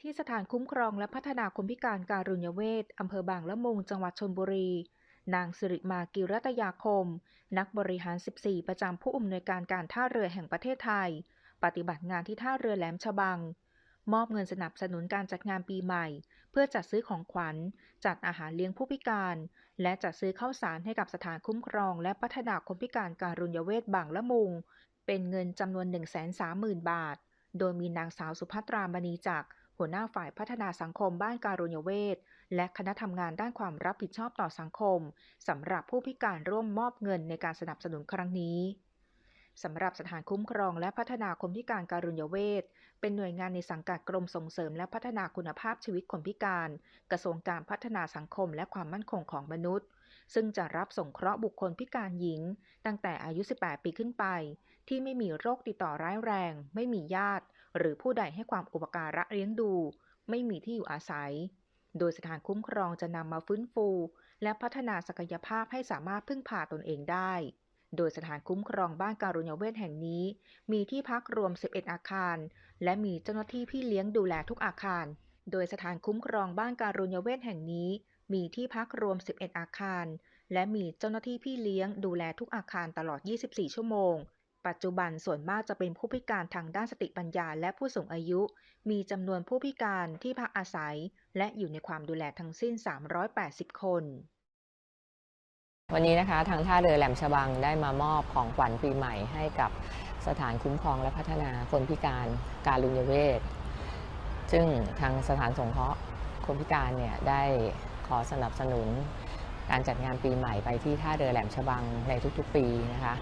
ที่สถานคุ้มครองและพัฒนาคนพิการการุญยเวทอำเภอบางละมุง จังหวัดชลบุรี นางสิริมากิรัตยาคม นักบริหาร 14 ประจำผู้อำนวยการการท่าเรือแห่งประเทศไทย ปฏิบัติงานที่ท่าเรือแหลมฉบัง มอบเงินสนับสนุนการจัดงานปีใหม่ เพื่อจัดซื้อของขวัญ จัดอาหารเลี้ยงผู้พิการ และจัดซื้อข้าวสารให้กับสถานคุ้มครอง และพัฒนาคนพิการการุญยเวทบางละมุง เป็นเงินจำนวน 130,000 บาท โดยมีนางสาวสุภัตรามณีจักร หัวหน้าฝ่ายพัฒนาสังคมบ้านการุญเวทและคณะทำงานด้านความรับผิดชอบต่อสังคมสำหรับผู้พิการร่วมมอบเงินในการสนับสนุนครั้งนี้สำหรับสถานคุ้มครองและพัฒนาคนพิการการุญเวทเป็นหน่วยงานในสังกัดกรมส่งเสริมและพัฒนาคุณภาพชีวิตคนพิการ กระทรวงการพัฒนาสังคมและความมั่นคงของมนุษย์ ซึ่งจะรับส่งเคราะห์บุคคลพิการหญิง ตั้งแต่อายุ 18 ปีขึ้นไป ที่ไม่มีโรคติดต่อร้ายแรง ไม่มีญาติ หรือผู้ใดให้ความอุปการะเลี้ยงดู ไม่มีที่อยู่อาศัย โดยสถานคุ้มครองจะนำมาฟื้นฟู และพัฒนาศักยภาพให้สามารถพึ่งพาตนเองได้โดยสถานคุ้มครองบ้านการุญยเวทแห่งนี้ มีที่พักรวม 11 อาคาร และมีเจ้าหน้าที่พี่เลี้ยงดูแลทุกอาคาร โดยสถานคุ้มครองบ้านการุญยเวทแห่งนี้ มีที่พักรวม 11 อาคาร และมีเจ้าหน้าที่พี่เลี้ยงดูแลทุกอาคารตลอด 24 ชั่วโมง ปัจจุบันส่วนมากจะเป็นผู้พิการทางด้านสติปัญญาและผู้สูงอายุ มีจำนวนผู้พิการที่พักอาศัย และอยู่ในความดูแลทั้งสิ้น 380 คน วันนี้นะคะทางท่าเรือแหลมฉบังได้มามอบของขวัญปีใหม่ให้กับสถานคุ้มครองและพัฒนาคนพิการการลุญยเวทซึ่งทางสถานสงเคราะห์คนพิการเนี่ยได้ ขอสนับสนุนการจัดงานปีใหม่ไปที่ท่าเรือแหลมฉบังในทุกๆปีนะคะ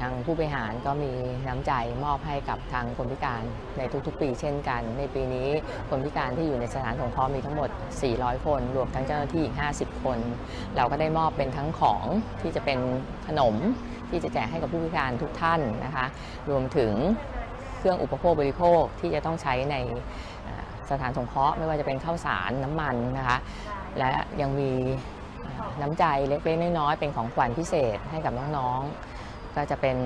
ทางผู้บริหารก็มีน้ำใจมอบให้กับทางคนพิการในทุกๆ ปีเช่นกัน ในปีนี้คนพิการที่อยู่ในสถานสงเคราะห์มีทั้งหมด 400 คน รวมทั้งเจ้าหน้าที่อีก 50 คน เราก็ได้มอบเป็นทั้งของที่จะเป็นขนมที่จะแจกให้กับผู้พิการทุกท่านนะคะ รวมถึงเครื่องอุปโภคบริโภคที่จะต้องใช้ในสถานสงเคราะห์ไม่ว่าจะเป็นข้าวสารน้ำมันนะคะ และยังมีน้ำใจเล็กๆน้อยๆเป็นของขวัญพิเศษให้กับน้องๆ ก็จะเป็น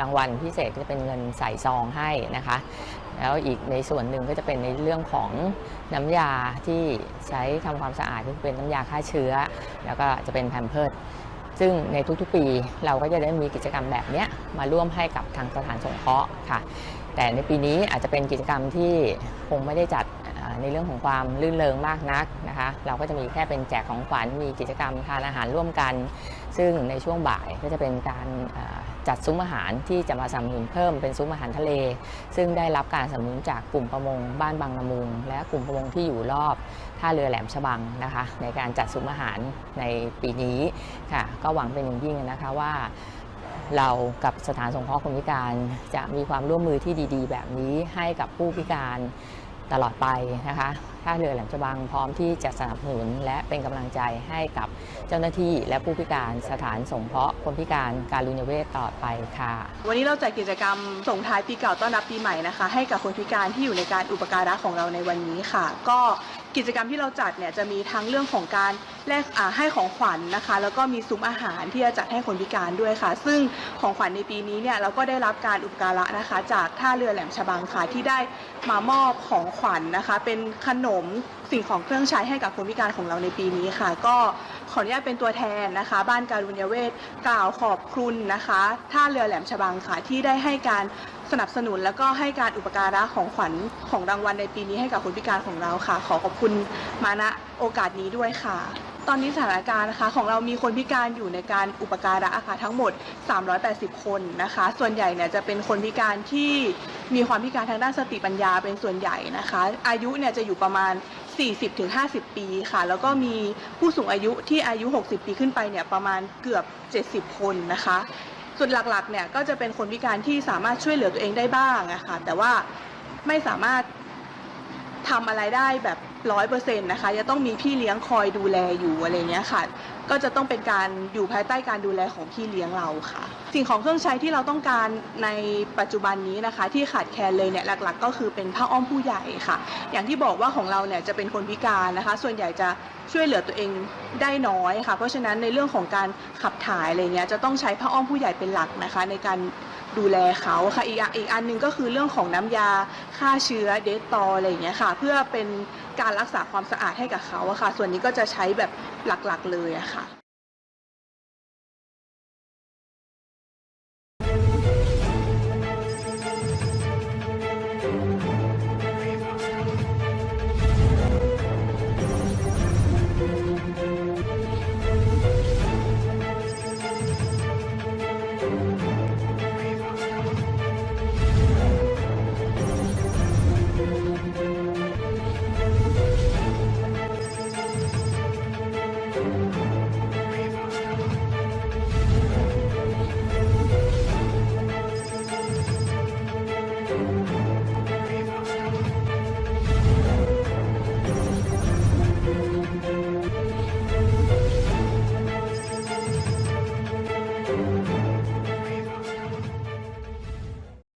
รางวัลพิเศษก็จะเป็นเงินใส่ซองให้นะคะ แล้วอีกในส่วนหนึ่งก็จะเป็นในเรื่องของน้ำยาที่ใช้ทำความสะอาดที่เป็นน้ำยาฆ่าเชื้อ แล้วก็จะเป็นแพมเพิร์ดซึ่งในทุกๆปีเราก็จะได้มีกิจกรรมแบบนี้มาร่วมให้กับทางสถานสงเคราะห์ค่ะ แต่ในปีนี้อาจจะเป็นกิจกรรมที่คงไม่ได้จัด ในเรื่องของความลื่นเลงมากนักนะคะ เราก็จะมีแค่เป็นแจกของขวัญมีกิจกรรมทานอาหารร่วมกัน ซึ่งในช่วงบ่ายก็จะเป็นการจัดซุ้มอาหารที่จะมาสนับสนุนเพิ่มเป็นซุ้มอาหารทะเล ซึ่งได้รับการสนับสนุนจากกลุ่มประมงบ้านบางละมุง และกลุ่มประมงที่อยู่รอบท่าเรือแหลมฉบังนะคะ ในการจัดซุ้มอาหารในปีนี้ค่ะ ก็หวังเป็นอย่างยิ่งนะคะว่าเรากับสถานสงเคราะห์คนพิการจะมีความร่วมมือที่ดี ๆ แบบนี้ให้กับผู้พิการ ตลอดไปนะคะท่าเรือแหลมฉบังพร้อมที่จะสนับสนุนและเป็นกำลังใจให้กับเจ้าหน้าที่และผู้พิการสถานสงเคราะห์คนพิการการลุญเวทต่อไปค่ะ วันนี้เราจัดกิจกรรมส่งท้ายปีเก่าต้อนรับปีใหม่นะคะ ให้กับคนพิการที่อยู่ในการอุปการะของเราในวันนี้ค่ะ ก็ กิจกรรมที่เราจัดเนี่ยจะมีทั้งเรื่องของการแลกให้ของขวัญนนะคะ แล้วก็มีซุ้มอาหารที่จะจัดให้คนพิการด้วยค่ะ ซึ่งของขวัญในปีนี้เนี่ยเราก็ได้รับการอุปการะนะคะ จากท่าเรือแหลมฉบังค่ะที่ได้มามอบของขวัญนนะคะ เป็นขนมสิ่งของเครื่องใช้ให้กับคนพิการของเราในปีนี้ค่ะ ก็ขออนุญาตเป็นตัวแทนนะคะ บ้านการุญเวทกล่าวขอบคุณนะคะ ท่าเรือแหลมฉบังค่ะที่ได้ให้การ สนับสนุนแล้วก็ให้การอุปการะของขวัญของรางวัลในปีนี้ให้กับคนพิการของเราค่ะ ขอขอบคุณมาณโอกาสนี้ด้วยค่ะ ตอนนี้สถานการณ์นะคะของเรามีคนพิการอยู่ในการอุปการะค่ะทั้งหมด 380 คนนะคะ ส่วนใหญ่เนี่ยจะเป็นคนพิการที่มีความพิการทางด้านสติปัญญาเป็นส่วนใหญ่นะคะ อายุเนี่ยจะอยู่ประมาณ 40-50 ปีค่ะ แล้วก็มีผู้สูงอายุที่อายุ 60 ปีขึ้นไปเนี่ยประมาณเกือบ 70 คนนะคะ ส่วนหลักๆเนี่ยก็จะเป็นคนพิการที่สามารถช่วยเหลือตัวเองได้บ้างนะคะแต่ว่าไม่สามารถทำอะไรได้แบบ ร้อยเปอร์เซ็นต์นะคะจะต้องมีพี่เลี้ยงคอยดูแลอยู่อะไรเงี้ยค่ะ ก็จะต้องเป็นการอยู่ภายใต้การดูแลของพี่เลี้ยงเราค่ะ สิ่งของเครื่องใช้ที่เราต้องการในปัจจุบันนี้นะคะ ที่ขาดแคลนเลยเนี่ยหลักๆ ก็คือเป็นผ้าอ้อมผู้ใหญ่ค่ะ อย่างที่บอกว่าของเราเนี่ยจะเป็นคนพิการนะคะ ส่วนใหญ่จะช่วยเหลือตัวเองได้น้อยค่ะ เพราะฉะนั้นในเรื่องของการขับถ่ายอะไรเงี้ยจะต้องใช้ผ้าอ้อมผู้ใหญ่เป็นหลักนะคะ ในการ ดูแลเขาค่ะอีกอย่างอีกอันหนึงก็คือเรื่องของน้ำยาฆ่าเชื้อเดตตออะไรอย่างเงี้ยค่ะ เพื่อเป็นการรักษาความสะอาดให้กับเขาอะค่ะ ส่วนนี้ก็จะใช้แบบหลักๆเลยอะค่ะ